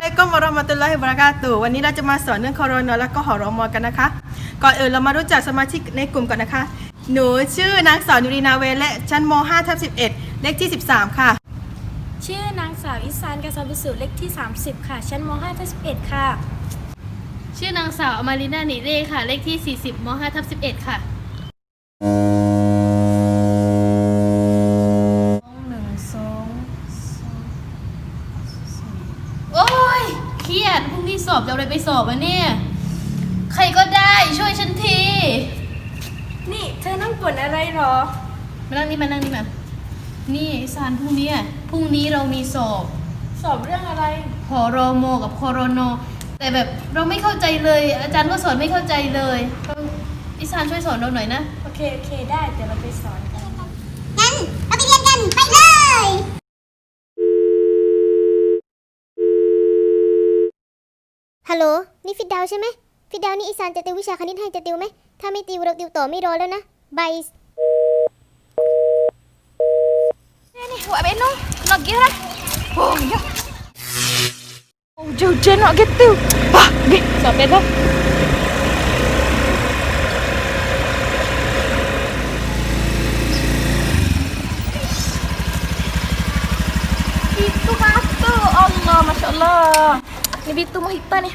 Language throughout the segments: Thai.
เลก็มารอมาตุลลาฮิบรากาตุวันนี้เราจะมาสอนเรื่องคอรอนแล้วก็หอรอมอกันนะคะ ก่อนอื่นเรามารู้จักสมาชิกในกลุ่มก่อนนะคะ หนูชื่อนางสาวนุรีนาเวและชั้นม5ทับ11 เลขที่ 13 ค่ะ ชื่อนางสาวอิสานกาซาบุสุเลขที่ 30 ค่ะ ชั้นม5ทับ11 ค่ะ ชื่อนางสาวอมารินานิเร่ค่ะ เลขที่ 40ม5ทับ11 ค่ะ รียดพรุ่งนี้สอบจะเอาอะไรไปสอบวะเนี่ย ใครก็ได้ช่วยฉันที นี่เธอนั่งปวดอะไรหรอ มานั่งนี่มานั่งนี่มา นี่สารพรุ่งนี้อะพรุ่งนี้เรามีสอบ สอบเรื่องอะไรหอรอมอกับคอรอนอแต่แบบเราไม่เข้าใจเลย อาจารย์ก็สอนไม่เข้าใจเลยอิสานช่วยสอนเราหน่อยนะ โอเค โอเค ได้ เดี๋ยวเราไปสอนกัน งั้นเราไปเรียนกัน ไปเลย ฮัลโหล นี่ฟิดดาวใช่ไหม ฟิดดาวนี่อีสานจะติววิชาคณิตให้จะติวไหม ถ้าไม่ติวเราติวต่อไม่รอแล้วนะบายนี่หัวไปนู่นนกเยอะนะโอ้ยโอ้เจ้าเจนนกเก็ตติวบ้าเก็สอบเป็นปะอิตุมาตุอัลลอฮ์มาชาอัลลอฮ์ Ni bitu mahita ni.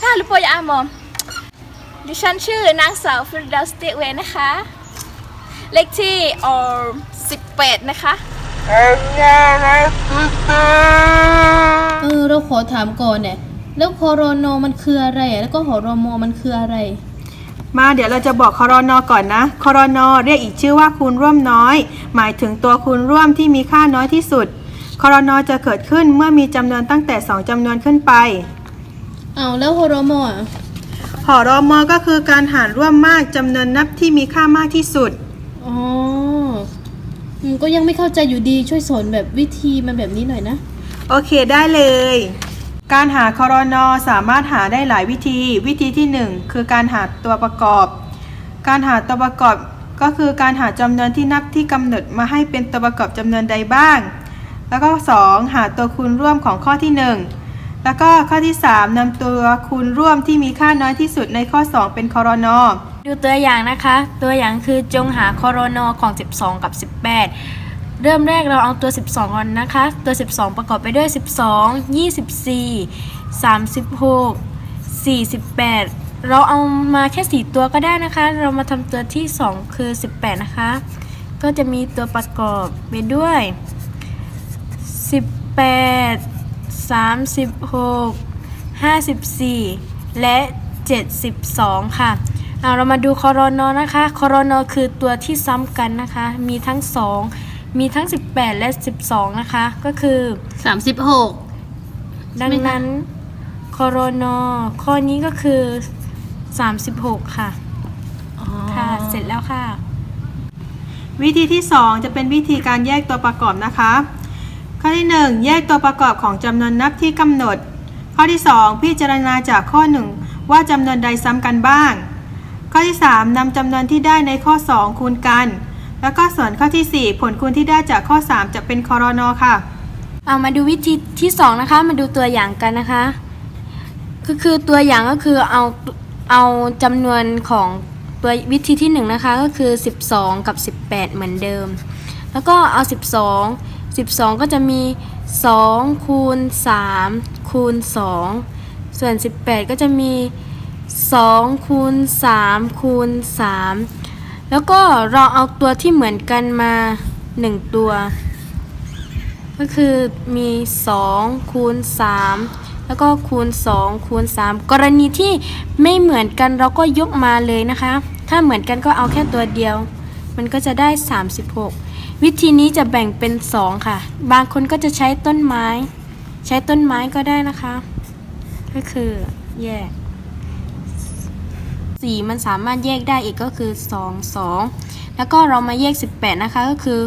Ha, lupa ya Amom. ดิฉันชื่อนางสาวฟิรดาวสเตเวนะคะ เลขที่ออ18นะคะเออเราขอถามก่อนเนี่ย แล้วคอรอนอมันคืออะไรอะแล้วก็หอรอมอมันคืออะไร มาเดี๋ยวเราจะบอกคอรอนอก่อนนะคอรอนอเรียกอีกชื่อว่าคูณร่วมน้อย หมายถึงตัวคูณร่วมที่มีค่าน้อยที่สุดคอรอนอจะเกิดขึ้นเมื่อมีจำนวนตั้งแต่ 2จำนวนขึ้นไป เอาแล้วหอรอมออะหอรอมอก็คือการหารร่วมมากจำนวนนับที่มีค่ามากที่สุด อ๋ออืมก็ยังไม่เข้าใจอยู่ดีช่วยสอนแบบวิธีมันแบบนี้หน่อยนะ โอเคได้เลย การหาคอรอนอสามารถหาได้หลายวิธี วิธีที่ 1 คือการหาตัวประกอบ การหาตัวประกอบก็คือการหาจำนวนที่นับที่กำหนดมาให้เป็นตัวประกอบจำนวนใดบ้าง แล้วก็ 2 หาตัวคูณร่วมของข้อที่ 1 แล้วก็ข้อที่ 3นำตัวคูณร่วมที่มีค่าน้อยที่สุดในข้อ 2 เป็นคอรอนอดูตัวอย่างนะคะ ตัวอย่างคือจงหาคอรนอของ 12 กับ 18 เริ่มแรกเราเอาตัว 12 ก่อนนะคะ ตัว 12 ประกอบไปด้วย 12 24 36 48 เราเอามาแค่ 4 ตัวก็ได้นะคะ เรามาทำตัวที่ 2 คือ 18 นะคะ ก็จะมีตัวประกอบไปด้วย 18 36 54 และ 72 ค่ะเอาเรามาดูคอรอนอนะคะ คอรอนอคือตัวที่ซ้ำกันนะคะ มีทั้ง 2 มีทั้ง 18 และ 12 นะคะ ก็คือ36ดังนั้นคอรอนอข้อนี้ก็คือ 36 ค่ะ ค่ะ เสร็จแล้วค่ะ วิธีที่ 2 จะเป็นวิธีการแยกตัวประกอบนะคะ ข้อที่ 1 แยกตัวประกอบของจำนวนนับที่กำหนด ข้อที่ 2 พิจารณาจากข้อ 1 ว่าจำนวนใดซ้ำกันบ้าง ข้อที่ 3นำจำนวนที่ได้ในข้อ 2 คูณกัน แล้วก็ส่วนข้อที่ 4 ผลคูณที่ได้จากข้อ 3 จะเป็นคอรอนอค่ะ เอามาดูวิธีที่ 2 นะคะ มาดูตัวอย่างกันนะคะก็คือตัวอย่างก็คือเอาเอาจำนวนของตัววิธีที่ 1 นะคะก็คือ 12 กับ 18 เหมือนเดิม แล้วก็เอา 12 12 ก็จะมี 2 คูณ 3 คูณ 2 ส่วน 18 ก็จะมี 2 คูณ 3 คูณ 3 แล้วก็เราเอาตัวที่เหมือนกันมา 1 ตัว ก็คือมี2คูณ3แล้วก็คูณ2คูณ3กรณีที่ไม่เหมือนกันเราก็ยกมาเลยนะคะ ถ้าเหมือนกันก็เอาแค่ตัวเดียว มันก็จะได้ 36 วิธีนี้จะแบ่งเป็น 2 ค่ะ บางคนก็จะใช้ต้นไม้ ใช้ต้นไม้ก็ได้นะคะ ก็คือแยก 4 มันสามารถแยกได้อีกก็คือ 2 2 แล้วก็เรามาแยก 18 นะคะก็คือ